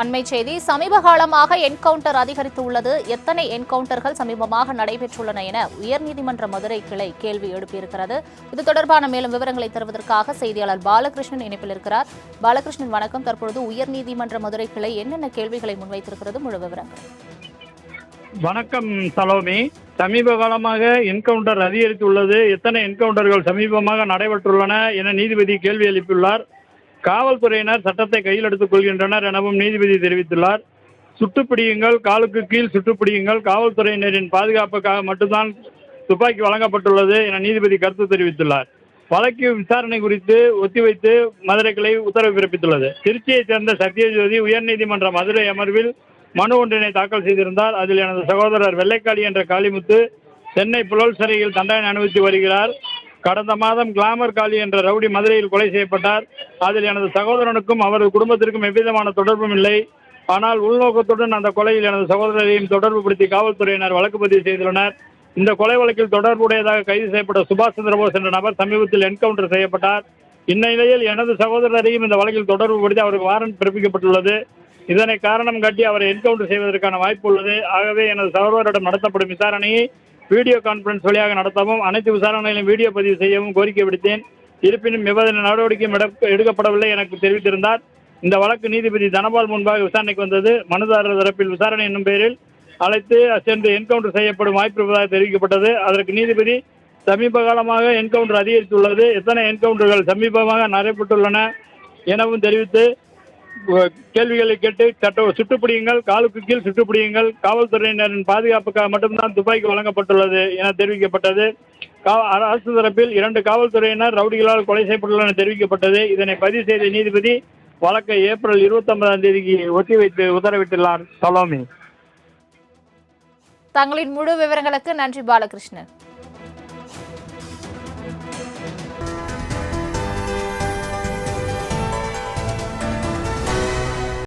அண்மை செய்தி சமீப காலமாக என்கவுண்டர் அதிகரித்து உள்ளது எத்தனை என்கவுண்டர்கள் சமீபமாக நடைபெற்றுள்ளன என உயர்நீதிமன்ற மதுரை கிளை கேள்வி எழுப்பியிருக்கிறது. இது தொடர்பான மேலும் விவரங்களை தருவதற்காக செய்தியாளர் பாலகிருஷ்ணன் இணைப்பில் இருக்கிறார். பாலகிருஷ்ணன் வணக்கம். தற்பொழுது உயர்நீதிமன்ற மதுரை கிளை என்னென்ன கேள்விகளை முன்வைத்திருக்கிறது? முழு விவரங்கள். வணக்கம் சலோமி. சமீப காலமாக என்கவுண்டர் அதிகரித்துள்ளது. எத்தனை என்கவுண்டர்கள் சமீபமாக நடைபெற்றுள்ளன என நீதிபதி கேள்வி எழுப்பியுள்ளார். காவல்துறையினர் சட்டத்தை கையில் எடுத்துக் கொள்கின்றனர் எனவும் நீதிபதி தெரிவித்துள்ளார். சுட்டுப்பிடியுங்கள் காலுக்கு கீழ் சுட்டுப்பிடியுங்கள். காவல்துறையினரின் பாதுகாப்புக்காக மட்டும்தான் துப்பாக்கி வழங்கப்பட்டுள்ளது என நீதிபதி கருத்து தெரிவித்துள்ளார். வழக்கு விசாரணை குறித்து ஒத்திவைத்து மதுரை கிளை உத்தரவு பிறப்பித்துள்ளது. திருச்சியைச் சேர்ந்த சத்யஜோதி உயர்நீதிமன்ற மதுரை அமர்வில் மனு ஒன்றினை தாக்கல் செய்திருந்தார். அதில் எனது சகோதரர் வெள்ளைக்காளி என்ற காளிமுத்து சென்னை புழல் சிறையில் தண்டனை அனுபவித்து வருகிறார். கடந்த மாதம் கிளாமர் காளி என்ற ரவுடி மதுரையில் கொலை செய்யப்பட்டார். அதில் எனது சகோதரனுக்கும் அவரது குடும்பத்திற்கும் எவ்விதமான தொடர்பும் இல்லை. ஆனால் உள்நோக்கத்துடன் அந்த கொலையில் எனது சகோதரரையும் தொடர்புபடுத்தி காவல்துறையினர் வழக்கு பதிவு செய்துள்ளனர். இந்த கொலை வழக்கில் தொடர்புடையதாக கைது செய்யப்பட்ட சுபாஷ் சந்திரபோஸ் என்ற நபர் சமீபத்தில் என்கவுண்டர் செய்யப்பட்டார். இந்நிலையில் எனது சகோதரரையும் இந்த வழக்கில் தொடர்புபடுத்தி அவருக்கு வாரண்ட் பிறப்பிக்கப்பட்டுள்ளது. இதனை காரணம் காட்டி அவரை என்கவுண்டர் செய்வதற்கான வாய்ப்பு உள்ளது. ஆகவே எனது சகோதரரிடம் நடத்தப்படும் விசாரணையை வீடியோ கான்பரன்ஸ் வழியாக நடத்தவும் அனைத்து விசாரணைகளையும் வீடியோ பதிவு செய்யவும் கோரிக்கை விடுத்தேன். இருப்பினும் எவ்வித நடவடிக்கையும் எடுக்கப்படவில்லை எனக்கு தெரிவித்திருந்தார். இந்த வழக்கு நீதிபதி தனபால் முன்பாக விசாரணைக்கு வந்தது. மனுதாரர் தரப்பில் விசாரணை என்னும் பெயரில் அழைத்து சென்று என்கவுண்டர் செய்யப்படும் வாய்ப்பு இருப்பதாக தெரிவிக்கப்பட்டது. அதற்கு நீதிபதி சமீப காலமாக என்கவுண்டர் அதிகரித்துள்ளது. எத்தனை என்கவுண்டர்கள் சமீபமாக நடைபெற்றுள்ளன எனவும் தெரிவித்து கேள்விகளை கேட்டு சட்ட சுட்டுப்பிடியுங்கள் காலுக்கு கீழ் சுட்டுப்பிடியுங்கள். காவல்துறையினரின் பாதுகாப்புக்காக மட்டும்தான் துப்பாக்கி வழங்கப்பட்டுள்ளது என தெரிவிக்கப்பட்டது. அரசு தரப்பில் இரண்டு காவல்துறையினர் ரவுடிகளால் கொலை செய்யப்பட்டுள்ளன என தெரிவிக்கப்பட்டது. இதனை பதிவு செய்த நீதிபதி வழக்கை ஏப்ரல் இருபத்தி ஒன்பதாம் தேதிக்கு ஒத்திவைத்து உத்தரவிட்டுள்ளார். சலோமி. தங்களின் முழு விவரங்களுக்கு நன்றி பாலகிருஷ்ணன்.